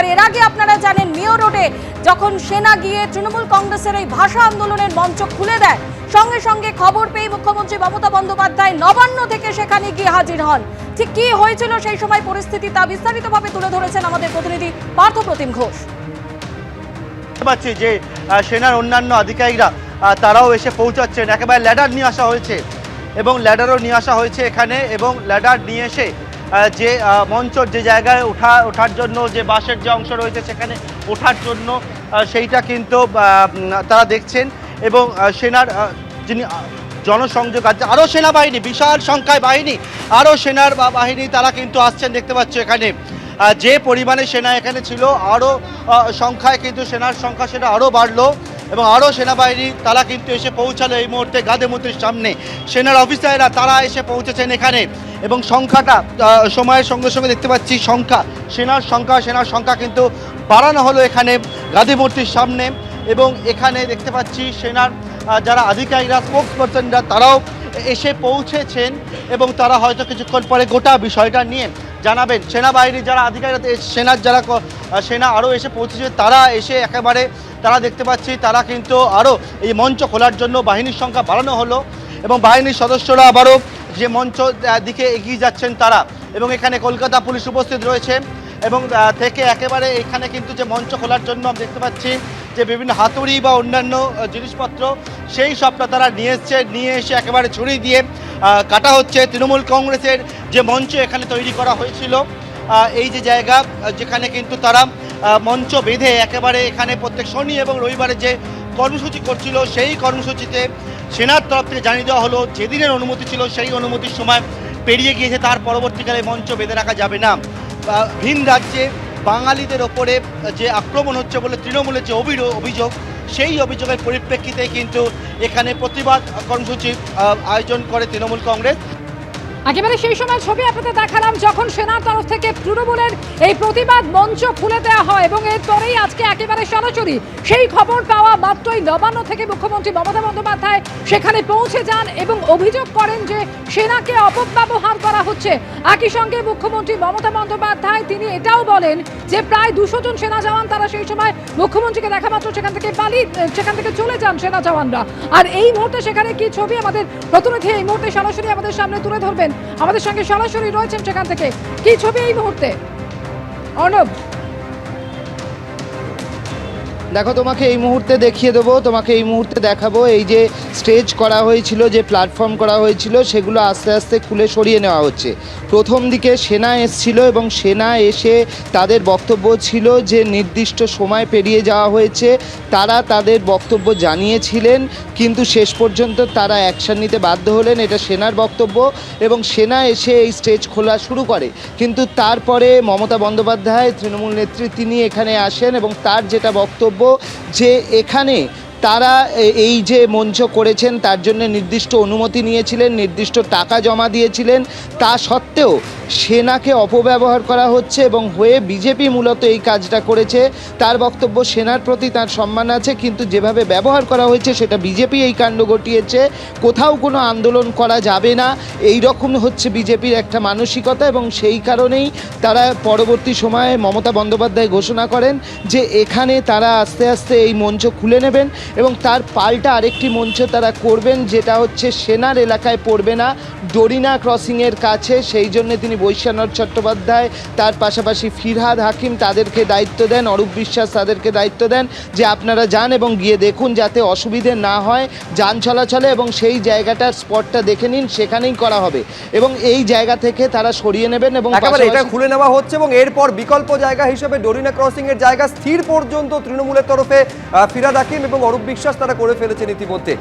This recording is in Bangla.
আর এর আগে আপনারা জানেন মেয়র রোডে যখন সেনা গিয়ে তৃণমূল কংগ্রেসের এই ভাষা আন্দোলনের মঞ্চ খুলে দেয়, সঙ্গে সঙ্গে খবর পেয়ে মুখ্যমন্ত্রী মমতা বন্দ্যোপাধ্যায় নবান্ন থেকে সেখানে গিয়ে হাজির হন। ঠিক কি হয়েছিল সেই সময় পরিস্থিতি তা বিস্তারিতভাবে তুলে ধরেছেন আমাদের প্রতিনিধি পার্থ প্রতিম ঘোষ। পাচ্ছি যে সেনার অন্যান্য আধিকারিকরা তারাও এসে পৌঁছাচ্ছেন। একেবারে ল্যাডার নিয়ে আসা হয়েছে এবং ল্যাডারও নিয়ে আসা হয়েছে এখানে এবং ল্যাডার নিয়ে এসে যে মঞ্চর যে জায়গায় ওঠা, ওঠার জন্য, যে বাসের যে অংশ রয়েছে সেখানে ওঠার জন্য সেইটা কিন্তু তারা দেখছেন। এবং সেনার যিনি জনসংযোগ আছে আরও সেনাবাহিনী, বিশাল সংখ্যায় বাহিনী আরও সেনার বাহিনী তারা কিন্তু আসছেন দেখতে পাচ্ছ এখানে। যে পরিমাণে সেনা এখানে ছিল আরও সংখ্যায় কিন্তু সেনার সংখ্যা সেটা আরও বাড়লো। এবং আরও সেনাবাহিনী তারা কিন্তু এসে পৌঁছালো এই মুহূর্তে গাদে গাদেমতির সামনে। সেনার অফিসাররা তারা এসে পৌঁছেছেন এখানে। এবং সংখ্যাটা সময়ের সঙ্গে সঙ্গে দেখতে পাচ্ছি সংখ্যা, সেনার সংখ্যা সেনার সংখ্যা কিন্তু বাড়ানো হলো এখানে গান্ধী মূর্তির সামনে এবং এখানে দেখতে পাচ্ছি সেনার যারা আধিকারিকরা স্পোক্স পার্সনরা তারাও এসে পৌঁছেছেন এবং তারা হয়তো কিছুক্ষণ পরে গোটা বিষয়টা নিয়ে জানাবেন। সেনাবাহিনীর যারা আধিকারিক সেনার যারা সেনা আরও এসে পৌঁছেছে, তারা এসে একেবারে, তারা দেখতে পাচ্ছি, তারা কিন্তু আরও এই মঞ্চ খোলার জন্য বাহিনীর সংখ্যা বাড়ানো হলো এবং বাহিনীর সদস্যরা আবারও যে মঞ্চ দিকে এগিয়ে যাচ্ছেন তারা। এবং এখানে কলকাতা পুলিশ উপস্থিত রয়েছে। এবং থেকে একেবারে এখানে কিন্তু যে মঞ্চ খোলার জন্য আমরা দেখতে পাচ্ছি যে বিভিন্ন হাতুড়ি বা অন্যান্য জিনিসপত্র, সেই সবটা তারা নিয়ে এসছে। নিয়ে এসে একেবারে ছুরি দিয়ে কাটা হচ্ছে তৃণমূল কংগ্রেসের যে মঞ্চ এখানে তৈরি করা হয়েছিল। এই যে জায়গা যেখানে কিন্তু তারা মঞ্চ বেঁধে একেবারে এখানে প্রত্যেক শনি এবং রবিবারে যে কর্মসূচি করছিল, সেই কর্মসূচিতে সেনার তরফ থেকে জানিয়ে দেওয়া হলো, যেদিনের অনুমতি ছিল সেই অনুমতির সময় পেরিয়ে গিয়েছে, তার পরবর্তীকালে মঞ্চ বেঁধে রাখা যাবে না। ভিন রাজ্যে বাঙালিদের ওপরে যে আক্রমণ হচ্ছে বলে তৃণমূলের যে অভিযোগ, সেই অভিযোগের পরিপ্রেক্ষিতে কিন্তু এখানে প্রতিবাদ কর্মসূচি আয়োজন করে তৃণমূল কংগ্রেস। একেবারে সেই সময় ছবি আপনাদের দেখালাম যখন সেনার তরফ থেকে তৃণমূলের এই প্রতিবাদ মঞ্চ খুলে দেওয়া হয় এবং এরপরেই আজকে একেবারে সরাসরি সেই খবর পাওয়া মাত্রই নবান্ন থেকে মুখ্যমন্ত্রী মমতা বন্দ্যোপাধ্যায় সেখানে পৌঁছে যান এবং অভিযোগ করেন যে সেনাকে অপব্যবহার করা হচ্ছে। একই সঙ্গে মুখ্যমন্ত্রী মমতা বন্দ্যোপাধ্যায় তিনি এটাও বলেন যে প্রায় দুশো জন সেনা জওয়ান তারা সেই সময় মুখ্যমন্ত্রীকে দেখা মাত্র সেখান থেকে পালিয়ে সেখান থেকে চলে যান সেনা জওয়ানরা। আর এই মুহূর্তে সেখানে কি ছবি আমাদের প্রতিনিধি এই মুহূর্তে সরাসরি আমাদের সামনে তুলে ধরবেন? আমাদের সঙ্গে সরাসরি রয়েছেন সেখান থেকে। কি ছবি এই মুহূর্তে? অর্ণব দেখো, তোমাকে এই মুহূর্তে দেখিয়ে দেবো, তোমাকে এই মুহূর্তে দেখাবো। এই যে স্টেজ করা হয়েছিল, যে প্ল্যাটফর্ম করা হয়েছিল, সেগুলো আস্তে আস্তে খুলে সরিয়ে নেওয়া হচ্ছে। প্রথম দিকে সেনা এসছিল এবং সেনা এসে তাদের বক্তব্য ছিল যে, নির্দিষ্ট সময় পেরিয়ে যাওয়া হয়েছে। তারা তাদের বক্তব্য জানিয়েছিলেন, কিন্তু শেষ পর্যন্ত তারা অ্যাকশন নিতে বাধ্য হলেন। এটা সেনার বক্তব্য এবং সেনা এসে এই স্টেজ খোলা শুরু করে। কিন্তু তারপরে মমতা বন্দ্যোপাধ্যায়, তৃণমূল নেত্রী, তিনি এখানে আসেন এবং তার যেটা বক্তব্য যে এখানে তারা এই যে মঞ্চ করেছেন, তার জন্য নির্দিষ্ট অনুমতি নিয়েছিলেন, নির্দিষ্ট টাকা জমা দিয়েছিলেন। তা সত্ত্বেও সেনাকে অপব্যবহার করা হচ্ছে এবং হয়ে বিজেপি মূলত এই কাজটা করেছে। তার বক্তব্য সেনার প্রতি তার সম্মান আছে, কিন্তু যেভাবে ব্যবহার করা হয়েছে, সেটা বিজেপি এই কাণ্ড ঘটিয়েছে। কোথাও কোনো আন্দোলন করা যাবে না। এই রকম হচ্ছে বিজেপির একটা মানসিকতা এবং সেই কারণেই তারা পরবর্তী সময়ে মমতা বন্দ্যোপাধ্যায় ঘোষণা করেন যে এখানে তারা আস্তে আস্তে এই মঞ্চ খুলে নেবেন। এবং তার পাল্টা আরেকটি মঞ্চ তারা করবেন যেটা হচ্ছে সেনার এলাকায় পড়বে না ডরিনা ক্রসিংয়ের কাছে। সেই জন্য তিনি বৈশ্যানর চট্টোপাধ্যায় তার পাশাপাশি ফিরহাদ হাকিম তাদেরকে দায়িত্ব দেন অরূপ বিশ্বাস তাদেরকে দায়িত্ব দেন যে আপনারা যান এবং গিয়ে দেখুন যাতে অসুবিধে না হয় যান চলাচলে এবং সেই জায়গাটার স্পটটা দেখে নিন সেখানেই করা হবে। এবং এই জায়গা থেকে তারা সরিয়ে নেবেন এবং এটা খুলে নেওয়া হচ্ছে এবং এরপর বিকল্প জায়গা হিসেবে ডরিনা ক্রসিং এর জায়গা স্থির পর্যন্ত তৃণমূলের তরফে ফিরাদ হাকিম এবং অরূপ বিশ্বাস তারা করে ফেলেছেন ইতিমধ্যে।